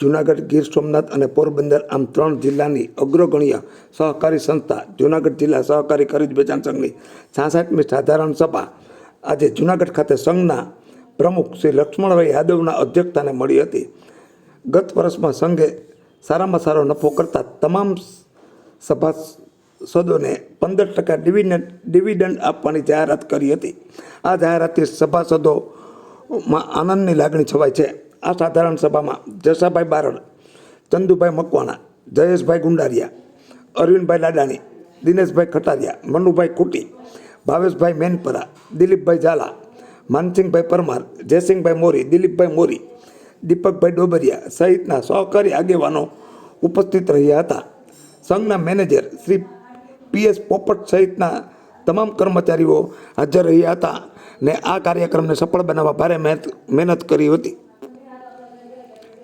જુનાગઢ ગીર સોમનાથ અને પોરબંદર આમ ત્રણ જિલ્લાની અગ્રગણ્ય સહકારી સંસ્થા જુનાગઢ જિલ્લા સહકારી ખરીદ વેચાણ સંઘની છાસઠમી સાધારણ સભા આજે જુનાગઢ ખાતે સંઘના પ્રમુખ શ્રી લક્ષ્મણભાઈ યાદવના અધ્યક્ષતાને મળી હતી. ગત વર્ષમાં સંઘે સારામાં સારો નફો કરતા તમામ સભાસદોને પંદર ટકા ડિવિડન્ડ ડિવિડન્ડ આપવાની જાહેરાત કરી હતી. આ જાહેરાતથી સભાસદોમાં આનંદની લાગણી છવાય છે. આ સાધારણ સભામાં જસાભાઈ બારડ, ચંદુભાઈ મકવાણા, જયેશભાઈ ગુંડારિયા, અરવિંદભાઈ લાડાણી, દિનેશભાઈ ખટારિયા, મનુભાઈ કુટી, ભાવેશભાઈ મેનપરા, દિલીપભાઈ ઝાલા, માનસિંહભાઈ પરમાર, જયસિંહભાઈ મોરી, દિલીપભાઈ મોરી, દીપકભાઈ ડોબરિયા સહિતના સહકારી આગેવાનો ઉપસ્થિત રહ્યા હતા. સંઘના મેનેજર શ્રી પીએસ પોપટ સહિતના તમામ કર્મચારીઓ હાજર રહ્યા હતા ને આ કાર્યક્રમને સફળ બનાવવા ભારે મહેનત કરી હતી.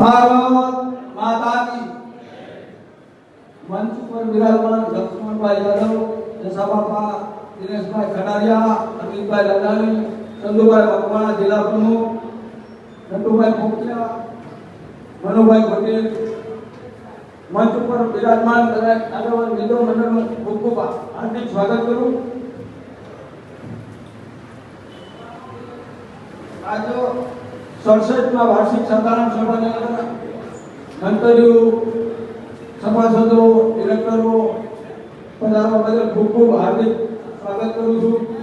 ભારત માતા કી મંચ ઉપર વિરાજમાન લક્ષ્મણભાઈ યાદવ જસાબાપા દિનેશભાઈ ખડારિયા અમિતભાઈ લદાણી ચંદુભાઈ મકવાણા જિલ્લા પ્રમુખ નટુભાઈ પોખિયા મનુભાઈ પટેલ મંચ ઉપર વિરાજમાન દરેક આગેવાન મિત્રો મંડળનું ખૂબ ખૂબ હાર્દિક સ્વાગત કરું આજે સડસઠમાં વાર્ષિક સાધારણ સભાના મંતરીઓ, સભાસદો, ડિરેક્ટરો પધારવા બદલ ખૂબ ખૂબ હાર્દિક સ્વાગત કરું છું.